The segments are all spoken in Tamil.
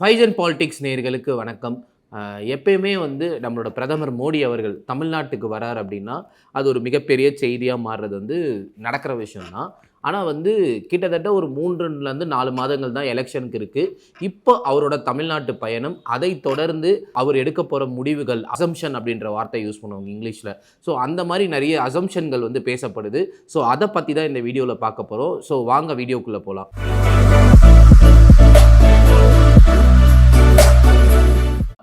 ஃபைஜன் பாலிடிக்ஸ் நேயர்களுக்கு வணக்கம். எப்பயுமே வந்து நம்மளோட பிரதமர் மோடி அவர்கள் தமிழ்நாட்டுக்கு வரார் அப்படின்னா அது ஒரு மிகப்பெரிய செய்தியாக மாறுறது வந்து நடக்கிற விஷயம்தான். ஆனால் வந்து கிட்டத்தட்ட ஒரு மூன்றுலேருந்து நாலு மாதங்கள் தான் எலெக்ஷனுக்கு இருக்குது இப்போ அவரோட தமிழ்நாட்டு பயணம் அதை தொடர்ந்து அவர் எடுக்க போகிற முடிவுகள் அசம்ஷன் அப்படின்ற வார்த்தை யூஸ் பண்ணுவாங்க இங்கிலீஷில். ஸோ அந்த மாதிரி நிறைய அசம்ஷன்கள் வந்து பேசப்படுது. ஸோ அதை பற்றி தான் இந்த வீடியோவில் பார்க்க போகிறோம் ஸோ வாங்க வீடியோக்குள்ளே போகலாம்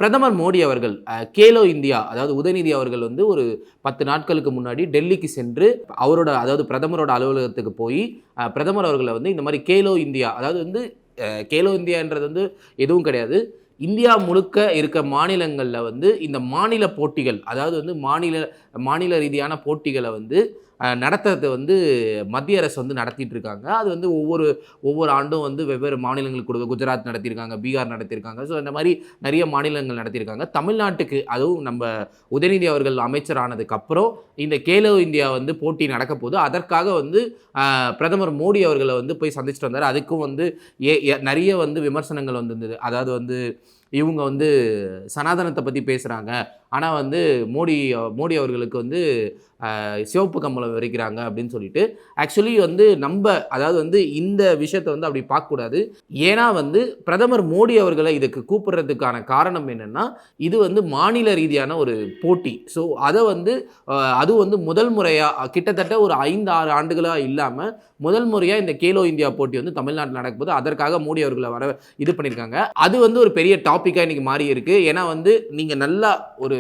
பிரதமர் மோடி அவர்கள் கேலோ இந்தியா அதாவது உதயநிதி அவர்கள் வந்து ஒரு பத்து நாட்களுக்கு முன்னாடி டெல்லிக்கு சென்று அவரோட அதாவது பிரதமரோட அலுவலகத்துக்கு போய் பிரதமர் அவர்களை வந்து இந்த மாதிரி கேலோ இந்தியா அதாவது வந்து கேலோ இந்தியான்றது வந்து எதுவும் கிடையாது. இந்தியா முழுக்க இருக்க மாநிலங்களில் வந்து இந்த மாநில போட்டிகள் அதாவது வந்து மாநில மாநில ரீதியான போட்டிகளை வந்து நடத்துறது வந்து மத்திய அரசு வந்து நடத்திட்டு இருக்காங்க அது வந்து ஒவ்வொரு ஒவ்வொரு ஆண்டும் வந்து வெவ்வேறு மாநிலங்களுக்கு கொடுக்க குஜராத் நடத்தியிருக்காங்க பீகார் நடத்தியிருக்காங்க. ஸோ இந்த மாதிரி நிறைய மாநிலங்கள் நடத்தியிருக்காங்க. தமிழ்நாட்டுக்கு அதுவும் நம்ம உதயநிதி அவர்கள் அமைச்சர் ஆனதுக்கப்புறம் இந்த கேலோ இந்தியா வந்து போட்டி நடக்க போது அதற்காக வந்து பிரதமர் மோடி அவர்களை வந்து போய் சந்திச்சுட்டு வந்தார். அதுக்கும் வந்து ஏ நிறைய வந்து விமர்சனங்கள் வந்திருந்தது. அதாவது வந்து இவங்க வந்து சனாதனத்தை பற்றி பேசுகிறாங்க ஆனால் வந்து மோடி மோடி அவர்களுக்கு வந்து சிவப்பு கம்பளம் விரிக்கிறாங்க அப்படின்னு சொல்லிட்டு ஆக்சுவலி வந்து நம்ம அதாவது வந்து இந்த விஷயத்தை வந்து அப்படி பார்க்கக்கூடாது. ஏன்னா வந்து பிரதமர் மோடி அவர்களை இதுக்கு கூப்பிடுறதுக்கான காரணம் என்னென்னா இது வந்து மாநில ரீதியான ஒரு போட்டி. ஸோ அதை வந்து அது வந்து முதல் முறையாக கிட்டத்தட்ட ஒரு ஐந்து ஆறு ஆண்டுகளாக இல்லாமல் முதல் முறையாக இந்த கேலோ இந்தியா போட்டி வந்து தமிழ்நாட்டில் நடக்கும்போது அதற்காக மோடி அவர்களை வர இது பண்ணியிருக்காங்க. அது வந்து ஒரு பெரிய டாப்பிக்காக இன்றைக்கி மாறி இருக்குது ஏன்னா வந்து நீங்கள் நல்லா ஒரு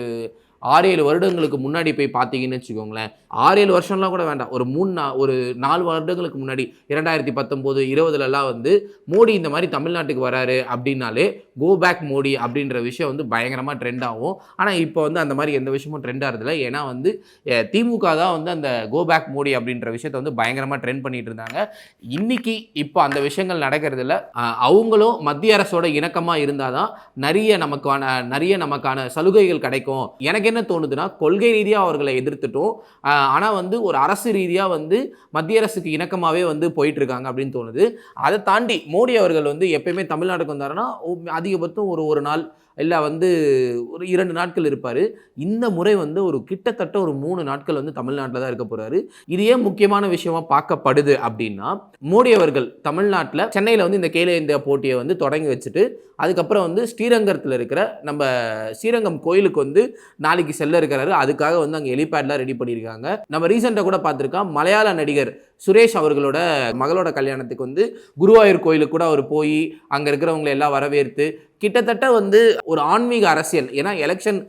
ஆறு ஏழு வருடங்களுக்கு முன்னாடி போய் பார்த்தீங்கன்னு வச்சுக்கோங்களேன். ஆறு ஏழு வருஷம்லாம் கூட வேண்டாம். ஒரு மூணு நா ஒரு நாலு வருடங்களுக்கு முன்னாடி இரண்டாயிரத்தி பத்தொம்போது இருபதுலலாம் வந்து மோடி இந்த மாதிரி தமிழ்நாட்டுக்கு வராரு அப்படின்னாலே கோ பேக் மோடி அப்படின்ற விஷயம் வந்து பயங்கரமாக ட்ரெண்ட் ஆகும். ஆனால் இப்போ வந்து அந்த மாதிரி எந்த விஷயமும் ட்ரெண்ட் ஆகிறதில்ல ஏன்னா வந்து திமுக தான் வந்து அந்த கோ பேக் மோடி அப்படின்ற விஷயத்தை வந்து பயங்கரமாக ட்ரெண்ட் பண்ணிட்டு இருந்தாங்க. இன்னைக்கு இப்போ அந்த விஷயங்கள் நடக்கிறதுல அவங்களும் மத்திய அரசோட இணக்கமாக இருந்தால் தான் நிறைய நமக்கான நிறைய நமக்கான சலுகைகள் கிடைக்கும். எனக்கு என்ன தோணுதுன்னா கொள்கை ரீதியாக அவர்களை எதிர்த்துட்டோம். ஆனால் வந்து ஒரு அரசு ரீதியாக வந்து மத்திய அரசுக்கு இணக்கமாகவே வந்து போயிட்டுருக்காங்க அப்படின்னு தோணுது. அதை தாண்டி மோடி அவர்கள் வந்து எப்பயுமே தமிழ்நாட்டுக்கு வந்தாருன்னா அதிகபட்சம் ஒரு ஒரு நாள் இல்லை வந்து ஒரு இரண்டு நாட்கள் இருப்பார். இந்த முறை வந்து ஒரு கிட்டத்தட்ட ஒரு மூணு நாட்கள் வந்து தமிழ்நாட்டில் தான் இருக்க போகிறாரு இது ஏன் முக்கியமான விஷயமா பார்க்கப்படுது அப்படின்னா மோடி அவர்கள் தமிழ்நாட்டில் சென்னையில் வந்து இந்த கேலோ இந்தியா போட்டியை வந்து தொடங்கி வச்சுட்டு அதுக்கப்புறம் வந்து ஸ்ரீரங்கத்தில் இருக்கிற நம்ம ஸ்ரீரங்கம் கோயிலுக்கு வந்து நாளைக்கு செல்ல இருக்கிறாரு. அதுக்காக வந்து அங்கே எலிபேட்லாம் ரெடி பண்ணியிருக்காங்க. நம்ம ரீசெண்டாக கூட பார்த்துருக்கோம் மலையாள நடிகர் சுரேஷ் அவர்களோட மகளோட கல்யாணத்துக்கு வந்து குருவாயூர் கோயிலுக்கு கூட அவர் போய் அங்கே இருக்கிறவங்களை எல்லாம் வரவேற்று கிட்டத்தட்ட வந்து ஒரு ஆன்மீக அரசியல். ஏன்னா எலெக்ஷன்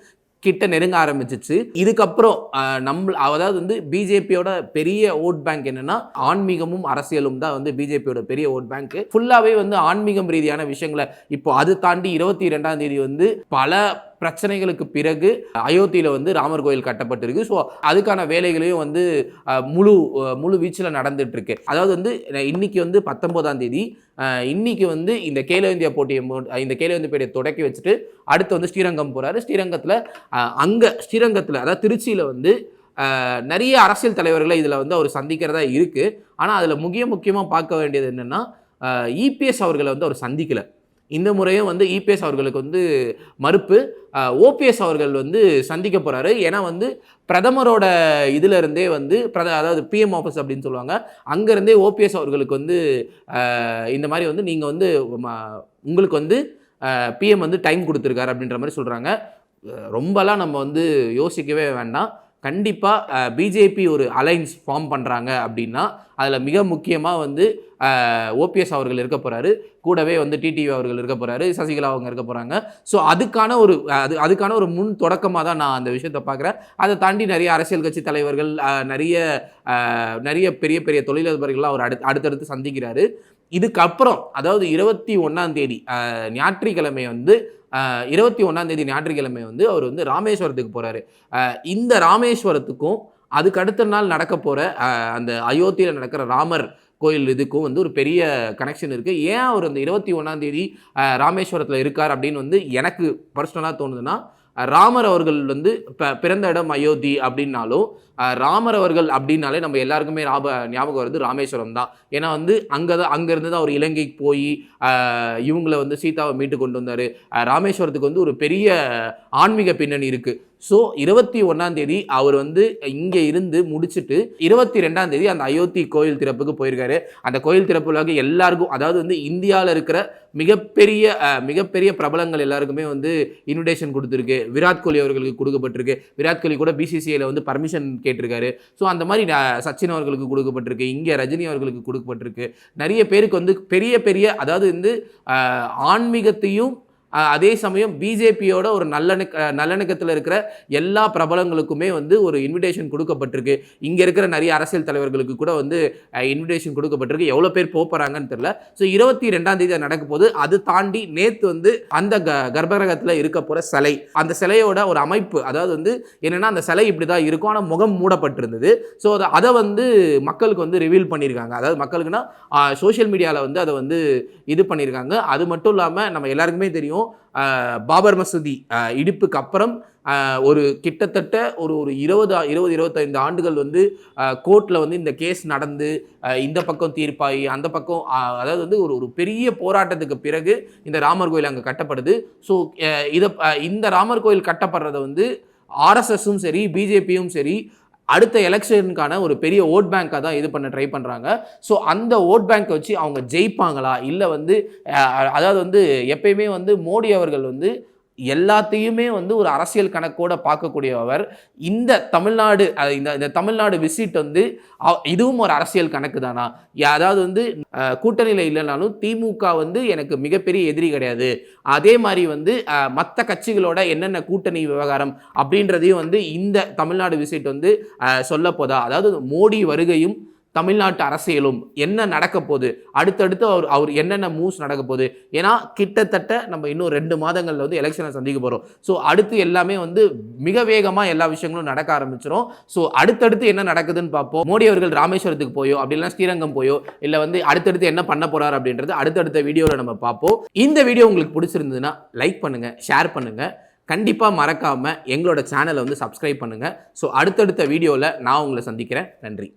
கிட்ட நெருங்க ஆரம்பிச்சிச்சு. இதுக்கப்புறம் நம்ம அதாவது வந்து பிஜேபியோட பெரிய ஓட் பேங்க் என்னன்னா ஆன்மீகமும் அரசியலும் தான் வந்து பிஜேபியோட பெரிய ஓட் பேங்க். ஃபுல்லாகவே வந்து ஆன்மீகம் ரீதியான விஷயங்களை இப்போ அது தாண்டி இருபத்தி ரெண்டாம் தேதி வந்து பல பிரச்சனைகளுக்கு பிறகு அயோத்தியில் வந்து ராமர் கோயில் கட்டப்பட்டிருக்கு. ஸோ அதுக்கான வேலைகளையும் வந்து முழு முழு வீச்சில் நடந்துட்டு இருக்கு அதாவது வந்து இன்னைக்கு வந்து பத்தொன்பதாம் தேதி இன்னைக்கு வந்து இந்த கேலோ இந்தியா போட்டியை இந்த கேலோ இந்தியா போட்டியை தொடக்கி வச்சுட்டு அடுத்து வந்து ஸ்ரீரங்கம் போகிறாரு ஸ்ரீரங்கத்தில் அங்கே ஸ்ரீரங்கத்தில் அதாவது திருச்சியில் வந்து நிறைய அரசியல் தலைவர்களை இதில் வந்து அவர் சந்திக்கிறதா இருக்குது ஆனால் அதில் முக்கிய முக்கியமாக பார்க்க வேண்டியது என்னென்னா இபிஎஸ் அவர்களை வந்து அவர் சந்திக்கலை. இந்த முறையும் வந்து இபிஎஸ் அவர்களுக்கு வந்து மறுப்பு. ஓபிஎஸ் அவர்கள் வந்து சந்திக்க போகிறாரு ஏன்னா வந்து பிரதமரோட இதிலிருந்தே வந்து பிரத அதாவது பிஎம் ஆஃபீஸ் அப்படின்னு சொல்லுவாங்க. அங்கேருந்தே ஓபிஎஸ் அவர்களுக்கு வந்து இந்த மாதிரி வந்து நீங்கள் வந்து உங்களுக்கு வந்து பிஎம் வந்து டைம் கொடுத்துருக்காரு அப்படின்ற மாதிரி சொல்கிறாங்க ரொம்பலாம் நம்ம வந்து யோசிக்கவே வேண்டாம். கண்டிப்பாக பிஜேபி ஒரு அலைன்ஸ் ஃபார்ம் பண்ணுறாங்க அப்படின்னா அதில் மிக முக்கியமாக வந்து ஓபிஎஸ் அவர்கள் இருக்க போகிறாரு கூடவே வந்து டிடிவி அவர்கள் இருக்க போகிறாரு சசிகலா அவங்க இருக்க போகிறாங்க ஸோ அதுக்கான ஒரு அது அதுக்கான ஒரு முன் தொடக்கமாக தான் நான் அந்த விஷயத்தை பார்க்குறேன். அதை தாண்டி நிறைய அரசியல் கட்சி தலைவர்கள் நிறைய நிறைய பெரிய பெரிய தொழிலதிபர்கள்லாம் அவர் அடுத்து அடுத்தடுத்து சந்திக்கிறாரு. இதுக்கப்புறம் அதாவது இருபத்தி ஒன்றாம் தேதி ஞாயிற்றுக்கிழமை வந்து இருபத்தி ஒன்றாம் தேதி ஞாயிற்றுக்கிழமை வந்து அவர் வந்து ராமேஸ்வரத்துக்கு போகிறாரு இந்த ராமேஸ்வரத்துக்கும் அதுக்கு அடுத்த நாள் நடக்க போகிற அந்த அயோத்தியில் நடக்கிற ராமர் கோயில் இதுக்கும் வந்து ஒரு பெரிய கனெக்ஷன் இருக்குது ஏன் அவர் அந்த இருபத்தி ஒன்றாம் தேதி ராமேஸ்வரத்தில் இருக்கார் அப்படின்னு வந்து எனக்கு பர்சனலாக தோணுதுன்னா ராமர் அவர்கள் வந்து ப- பிறந்த இடம் அயோத்தி அப்படின்னாலும் ராமர் அவர்கள் அப்படின்னாலே நம்ம எல்லாருக்குமே ஞாபக ஞாபகம் வருது ராமேஸ்வரம் தான். ஏன்னா வந்து அங்கே தான் அங்கேருந்து தான் அவர் இலங்கைக்கு போய் இவங்களை வந்து சீதாவை மீட்டு கொண்டு வந்தார். ராமேஸ்வரத்துக்கு வந்து ஒரு பெரிய ஆன்மீக பின்னணி இருக்குது ஸோ இருபத்தி ஒன்றாம் தேதி அவர் வந்து இங்கே இருந்து முடிச்சுட்டு இருபத்தி ரெண்டாம் தேதி அந்த அயோத்தி கோயில் திறப்புக்கு போயிருக்காரு. அந்த கோயில் திறப்புலாக எல்லாருக்கும் அதாவது வந்து இந்தியாவில் இருக்கிற மிகப்பெரிய மிகப்பெரிய பிரபலங்கள் எல்லாருக்குமே வந்து இன்விடேஷன் கொடுத்துருக்கு. விராட் கோலி அவர்களுக்கு கொடுக்கப்பட்டிருக்கு. விராட் கோலி கூட பிசிசிஐயில் வந்து பர்மிஷன் கேட்டிருக்காரு. ஸோ அந்த மாதிரி சச்சின் அவர்களுக்கு கொடுக்கப்பட்டிருக்கு. இங்கே ரஜினி அவர்களுக்கு கொடுக்கப்பட்டிருக்கு. நிறைய பேருக்கு வந்து பெரிய பெரிய அதாவது வந்து ஆன்மீகத்தையும் அதே சமயம் பிஜேபியோட ஒரு நல்லெணக்க நல்லணக்கத்தில் இருக்கிற எல்லா பிரபலங்களுக்குமே வந்து ஒரு இன்விடேஷன் கொடுக்கப்பட்டிருக்கு. இங்கே இருக்கிற நிறைய அரசியல் தலைவர்களுக்கு கூட வந்து இன்விடேஷன் கொடுக்கப்பட்டிருக்கு. எவ்வளோ பேர் போக போகிறாங்கன்னு தெரில ஸோ இருபத்தி ரெண்டாம் தேதி நடக்க போது அது தாண்டி நேற்று வந்து அந்த க கர்ப்பகிரகத்தில் இருக்க போகிற சிலை அந்த சிலையோட ஒரு அமைப்பு அதாவது வந்து என்னென்னா அந்த சிலை இப்படி தான் இருக்கும். ஆனால் முகம் மூடப்பட்டிருந்தது. ஸோ அதை அதை வந்து மக்களுக்கு வந்து ரிவீல் பண்ணியிருக்காங்க அதாவது மக்களுக்குன்னா சோஷியல் மீடியாவில் வந்து அதை வந்து இது பண்ணியிருக்காங்க அது மட்டும் இல்லாமல் நம்ம எல்லாருக்குமே தெரியும் பாபர் மசூதி இடிப்புக்கு அப்புறம் ஒரு கிட்டத்தட்ட ஒரு ஒரு இருபது இருபது இருபத்தைந்து ஆண்டுகள் வந்து கோர்ட்டில் வந்து இந்த கேஸ் நடந்து இந்த பக்கம் தீர்ப்பாகி அந்த பக்கம் அதாவது வந்து ஒரு ஒரு பெரிய போராட்டத்துக்கு பிறகு இந்த ராமர் கோயில் அங்கே கட்டப்படுது. ஸோ இதை இந்த ராமர் கோயில் கட்டப்படுறத வந்து ஆர்எஸ்எஸும் சரி பிஜேபியும் சரி அடுத்த எலெக்ஷனுக்கான ஒரு பெரிய ஓட் பேங்க்காக தான் இது பண்ண ட்ரை பண்ணுறாங்க ஸோ அந்த ஓட் பேங்க்கை வச்சு அவங்க ஜெயிப்பாங்களா? இல்லை வந்து அதாவது வந்து எப்பயுமே வந்து மோடி அவர்கள் வந்து எல்லாத்தையுமே வந்து ஒரு அரசியல் கணக்கோட பார்க்கக்கூடியவர். இந்த தமிழ்நாடு இந்த இந்த தமிழ்நாடு விசிட் வந்து இதுவும் ஒரு அரசியல் கணக்கு தானா? அதாவது வந்து கூட்டணியில் இல்லைனாலும் திமுக வந்து எனக்கு மிகப்பெரிய எதிரி கிடையாது. அதே மாதிரி வந்து மற்ற கட்சிகளோட என்னென்ன கூட்டணி விவகாரம் அப்படின்றதையும் வந்து இந்த தமிழ்நாடு விசிட் வந்து அஹ், சொல்ல போதா? அதாவது மோடி வருகையும் தமிழ்நாட்டு அரசியலும் என்ன நடக்க போகுது? அடுத்தடுத்து அவர் அவர் என்னென்ன மூவ்ஸ் நடக்க போகுது? ஏன்னா கிட்டத்தட்ட நம்ம இன்னும் ரெண்டு மாதங்களில் வந்து எலெக்ஷனை சந்திக்க போகிறோம் ஸோ அடுத்து எல்லாமே வந்து மிக வேகமாக எல்லா விஷயங்களும் நடக்க ஆரம்பிச்சிடும் ஸோ அடுத்தடுத்து என்ன நடக்குதுன்னு பார்ப்போம். மோடி அவர்கள் ராமேஸ்வரத்துக்கு போயோ அப்படி இல்லைன்னா ஸ்ரீரங்கம் போயோ இல்லை வந்து அடுத்தடுத்து என்ன பண்ண போகிறார் அப்படின்றது அடுத்தடுத்த வீடியோவில் நம்ம பார்ப்போம். இந்த வீடியோ உங்களுக்கு பிடிச்சிருந்ததுன்னா லைக் பண்ணுங்கள் ஷேர் பண்ணுங்கள் கண்டிப்பாக மறக்காமல் எங்களோட சேனலை வந்து சப்ஸ்கிரைப் பண்ணுங்கள் ஸோ அடுத்தடுத்த வீடியோவில் நான் உங்களை சந்திக்கிறேன். நன்றி.